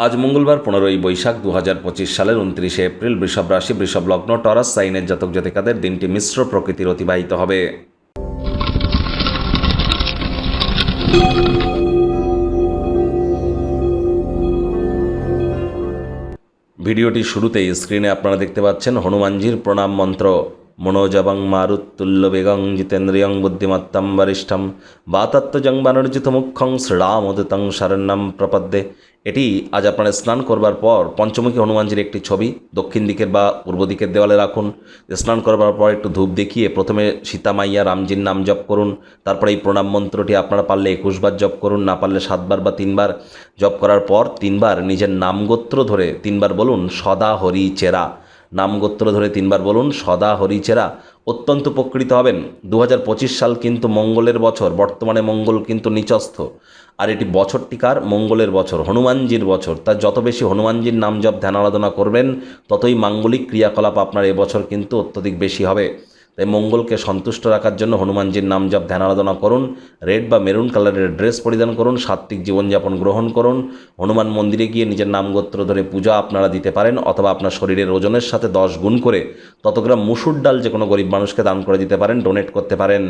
আজ মঙ্গলবার পনেরোই বৈশাখ দু হাজার পঁচিশ সালের উনত্রিশে এপ্রিল বৃষভ রাশি বৃষভ লগ্ন টরাস সাইনের জাতক জাতিকাদের দিনটি মিশ্র প্রকৃতির অতিবাহিত হবে। ভিডিওটি শুরুতেই স্ক্রিনে আপনারা দেখতে পাচ্ছেন হনুমানজির প্রণাম মন্ত্র। মনোজবং মারুত্তুল্য বেগং জিতেন্দ্রিয়ং বুদ্ধিমত্তম বরিষ্ঠম বাতাত্মজং বানর্জিত মুখ্যং শ্রীরামোদিতং শরণ্যম প্রপদ্যে এটি আজ আপনারা স্নান করবার পর পঞ্চমুখী হনুমানজির একটি ছবি। দক্ষিণ দিকের বা পূর্ব দিকের দেওয়ালে রাখুন। স্নান করবার পর একটু ধূপ দেখিয়ে প্রথমে সীতামাইয়া রামজির নাম জপ করুন। তারপরে এই প্রণাম মন্ত্রটি আপনারা পারলে একুশবার জপ করুন, না পারলে সাতবার বা তিনবার জপ করার পর তিনবার নিজের নামগোত্র ধরে তিনবার বলুন, সদা হরি চেরা। নামগোত্র ধরে তিনবার বলুন, সদা হরিচেরা। অত্যন্ত উপকৃত হবেন। দু হাজার পঁচিশ সাল কিন্তু মঙ্গলের বছর, বর্তমানে মঙ্গল কিন্তু নিচস্থ। আর এটি বছরটিকার মঙ্গলের বছর, হনুমানজির বছর। তা যত বেশি হনুমানজির নাম জপ, ধ্যান, আরাধনা করবেন, ততই মাঙ্গলিক ক্রিয়াকলাপ আপনার এবছর কিন্তু অত্যধিক বেশি হবে। তাই মঙ্গলকে সন্তুষ্ট রাখার জন্য হনুমানজির নাম জপ, ধ্যান আরাধনা করুন। রেড বা মেরুন কালারের ড্রেস পরিধান করুন, সাত্ত্বিক জীবনযাপন গ্রহণ করুন। হনুমান মন্দিরে গিয়ে নিজের নামগোত্র ধরে পূজা আপনারা দিতে পারেন অথবা আপনার শরীরের ওজনের সাথে দশ গুণ করে তত গ্রাম মুসুর ডাল যে কোনো গরিব মানুষকে দান করে দিতে পারেন ডোনেট করতে পারেন।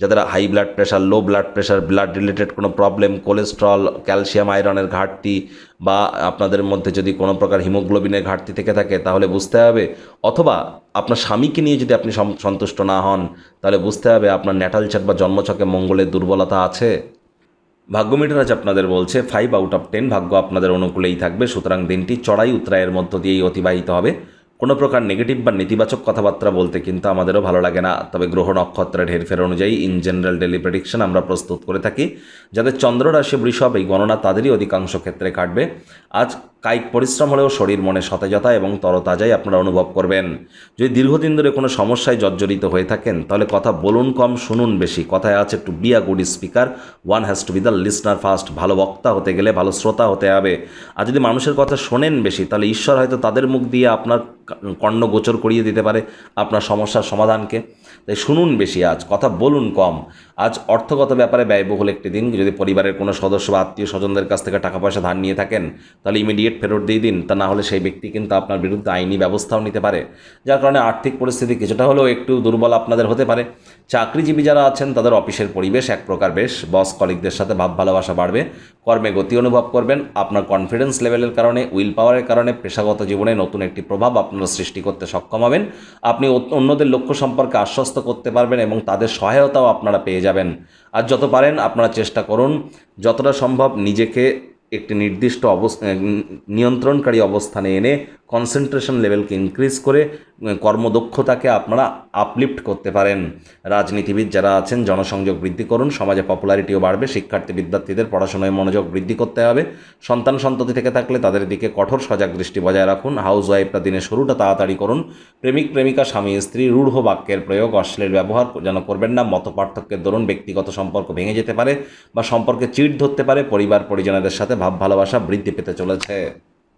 যাদের high blood pressure low blood pressure blood related কোনো প্রবলেম কোলেস্ট্রল ক্যালসিয়াম আয়রনের ঘাটতি বা আপনাদের মধ্যে যদি কোনো প্রকার হিমোগ্লোবিনের ঘাটতি থেকে থাকে, তাহলে বুঝতে হবে। অথবা আপনার স্বামীকে নিয়ে যদি আপনি সন্তুষ্ট না হন, তাহলে বুঝতে হবে আপনার ন্যাটাল চাট বা জন্মছকে মঙ্গলের দুর্বলতা আছে। ভাগ্য মিটার আজ আপনাদের বলছে ফাইভ আউট অফ টেন ভাগ্য আপনাদের অনুকূলেই থাকবে। সুতরাং দিনটি চড়াই উত্তরায়ের মধ্য দিয়েই অতিবাহিত হবে। কোনো প্রকার নেগেটিভ বা নেতিবাচক কথাবার্তা বলতে কিন্তু আমাদেরও ভালো লাগে না। তবে গ্রহ নক্ষত্রের হেরফের অনুযায়ী ইন জেনারেল ডেলি প্রেডিকশন আমরা প্রস্তুত করে থাকি। যাদের চন্দ্র রাশি বৃষভ, এই গণনা তাদেরই অধিকাংশ ক্ষেত্রে কাটবে। আজ কায়িক পরিশ্রম হলেও শরীর মনে সতেজতা এবং তরতাজাই আপনারা অনুভব করবেন। যদি দীর্ঘদিন ধরে কোনো সমস্যায় জর্জরিত হয়ে থাকেন, তাহলে কথা বলুন কম, শুনুন বেশি। কথায় আছে to be a good speaker one has to be the listener first ভালো বক্তা হতে গেলে ভালো শ্রোতা হতে হবে। আর যদি মানুষের কথা শোনেন বেশি, তাহলে ঈশ্বর হয়তো তাদের মুখ দিয়ে আপনার কর্ণ গোচর করিয়ে দিতে পারে আপনার সমস্যার সমাধানকে। তাই শুনুন বেশি আজ, কথা বলুন কম। আজ অর্থগত ব্যাপারে ব্যয়বহুল একটি দিন। যদি পরিবারের কোনো সদস্য বা আত্মীয় স্বজনদের কাছ থেকে টাকা পয়সা ধার নিয়ে থাকেন, তাহলে ইমিডিয়েট ফেরত দিয়ে দিন, তা না হলে সেই ব্যক্তি কিন্তু আপনার বিরুদ্ধে আইনি ব্যবস্থাও নিতে পারে। যার কারণে আর্থিক পরিস্থিতি কিছুটা হলেও একটু দুর্বল আপনাদের হতে পারে। চাকরিজীবী যারা আছেন, তাদের অফিসের পরিবেশ এক প্রকার বেশ। বস কলিকদের সাথে ভাব ভালোবাসা বাড়বে। কর্মে গতি অনুভব করবেন। আপনার কনফিডেন্স লেভেলের কারণে উইল পাওয়ারের কারণে পেশাগত জীবনে নতুন একটি প্রভাব আপনারা সৃষ্টি করতে সক্ষম হবেন। আপনি অন্যদের লক্ষ্য সম্পর্কে আশ্বস্ত করতে পারবেন এবং তাদের সহায়তাও আপনারা পেয়ে যাবেন। আর যত পারেন, আপনারা চেষ্টা করুন। যতটা সম্ভব নিজেকে একটি নির্দিষ্ট অবস্থা নিয়ন্ত্রণকারী অবস্থানে এনে কনসেন্ট্রেশন লেভেলকে ইনক্রিজ করে, কর্মদক্ষতাকে আপনারা আপলিফট করতে পারেন। রাজনীতিবিদ যারা আছেন, জনসংযোগ বৃদ্ধি করুন, সমাজে পপুলারিটিও বাড়বে, শিক্ষার্থী, বিদ্যার্থীদের পড়াশোনায় মনোযোগ বৃদ্ধি করতে হবে। সন্তান সন্ততি থেকে থাকলে তাদের দিকে কঠোর সজাগ দৃষ্টি বজায় রাখুন। হাউস ওয়াইফরা দিনের শুরুটা তাড়াতাড়ি করুন। প্রেমিক, প্রেমিকা, স্বামী, স্ত্রী, রূঢ় বাক্যের প্রয়োগ, অশ্লীল ব্যবহার যেন করবেন না, মত পার্থক্যের দরুন ব্যক্তিগত সম্পর্ক ভেঙে যেতে পারে বা সম্পর্কে চিট ধরতে পারে পরিবার পরিজনদের সাথে ভাব ভালোবাসা বৃদ্ধি পেতে চলেছে।